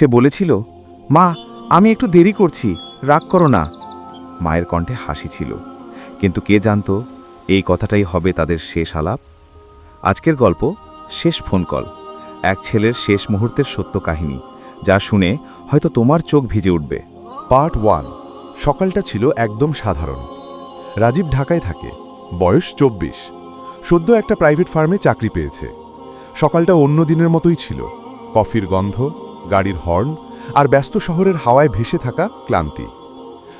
সে বলেছিল, মা, আমি একটু দেরি করছি, রাগ করো না। মায়ের কণ্ঠে হাসি ছিল। কিন্তু কে জানতো, এই কথাটাই হবে তাদের শেষ আলাপ। আজকের গল্প, শেষ ফোন কল এক ছেলের শেষ মুহূর্তের সত্য কাহিনী, যা শুনে হয়তো তোমার চোখ ভিজে উঠবে। পার্ট ওয়ান সকালটা ছিল একদম সাধারণ। রাজীব ঢাকায় থাকে, বয়স চব্বিশ। সদ্য একটা প্রাইভেট ফার্মে চাকরি পেয়েছে। সকালটা অন্য দিনের মতোই ছিল। কফির গন্ধ গাড়ির হর্ন আর ব্যস্ত শহরের হাওয়ায় ভেসে থাকা ক্লান্তি।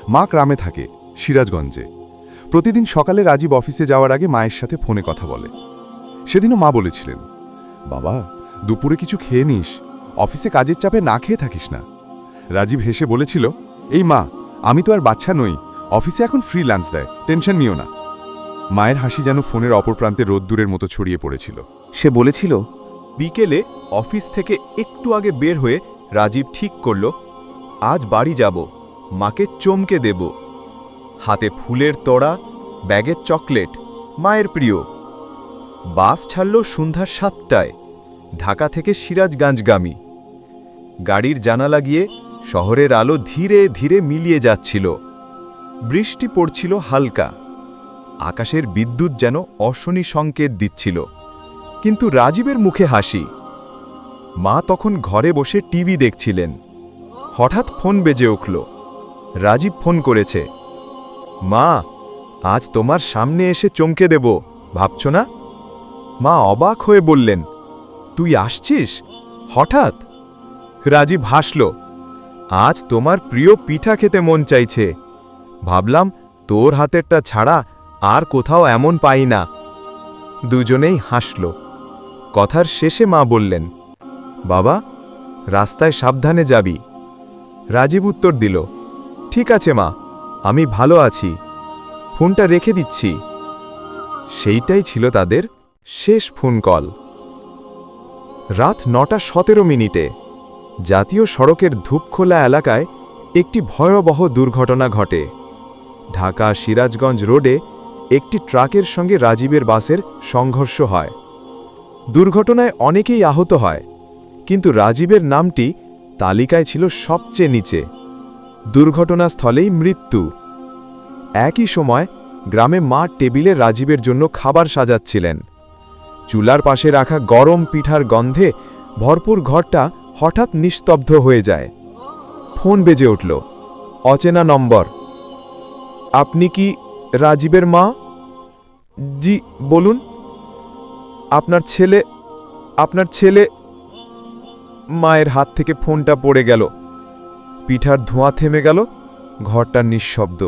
মা গ্রামে থাকে, সিরাজগঞ্জে। প্রতিদিন সকালে রাজীব অফিসে যাওয়ার আগে মায়ের সাথে ফোনে কথা বলে। সেদিনও মা বলেছিলেন, বাবা, দুপুরে কিছু খেয়ে নিস, অফিসে কাজের চাপে না খেয়ে থাকিস না। রাজীব হেসে বলেছিল, এই মা, আমি তো আর বাচ্চা নই, অফিসে এখন ফ্রি লাঞ্চ দেয়, টেনশন নিও না। মায়ের হাসি যেন ফোনের অপর প্রান্তে রোদ্দুরের মতো ছড়িয়ে পড়েছিল। সে বলেছিল বিকেলে অফিস থেকে একটু আগে বের হয়ে রাজীব ঠিক করল, আজ বাড়ি যাব, মাকে চমকে দেব। হাতে ফুলের তোড়া ব্যাগের চকলেট, মায়ের প্রিয়। বাস ছাড়ল সন্ধ্যা সাতটায়, ঢাকা থেকে সিরাজগঞ্জগামী। গাড়ির জানালা গিয়ে শহরের আলো ধীরে ধীরে মিলিয়ে যাচ্ছিল। বৃষ্টি পড়ছিল হালকা। আকাশের বিদ্যুৎ যেন অশনি সংকেত দিচ্ছিল। কিন্তু রাজীবের মুখে হাসি। মা তখন ঘরে বসে টিভি দেখছিলেন। হঠাৎ ফোন বেজে উঠল। রাজীব ফোন করেছে, মা, আজ তোমার সামনে এসে চমকে দেব, ভাবছ না? মা অবাক হয়ে বললেন, তুই আসছিস? হঠাৎ? রাজীব হাসল, আজ তোমার প্রিয় পিঠা খেতে মন চাইছে। ভাবলাম তোর হাতেরটা ছাড়া আর কোথাও এমন পাই না। দুজনেই হাসল। কথার শেষে মা বললেন, বাবা, রাস্তায় সাবধানে যাবি। রাজীব উত্তর দিল, ঠিক আছে মা, আমি ভালো আছি। ফোনটা রেখে দিচ্ছি। সেইটাই ছিল তাদের শেষ ফোন কল। রাত নটা সতেরো মিনিটে, জাতীয় সড়কের ধূপখোলা এলাকায় একটি ভয়াবহ দুর্ঘটনা ঘটে। ঢাকা সিরাজগঞ্জ রোডে একটি ট্রাকের সঙ্গে রাজীবের বাসের সংঘর্ষ হয়। দুর্ঘটনায় অনেকেই আহত হয়, কিন্তু রাজীবের নামটি তালিকায় ছিল সবচেয়ে নিচে। দুর্ঘটনাস্থলেই মৃত্যু। একই সময় গ্রামে মা টেবিলে রাজীবের জন্য খাবার সাজাচ্ছিলেন। চুলার পাশে রাখা গরম পিঠার গন্ধে ভরপুর ঘরটা হঠাৎ নিস্তব্ধ হয়ে যায়। ফোন বেজে উঠল, অচেনা নম্বর। আপনি কি রাজীবের মা? জি, বলুন। আপনার ছেলে আপনার ছেলে মায়ের হাত থেকে ফোনটা পড়ে গেল। পিঠার ধোঁয়া থেমে গেল, ঘরটা নিঃশব্দ।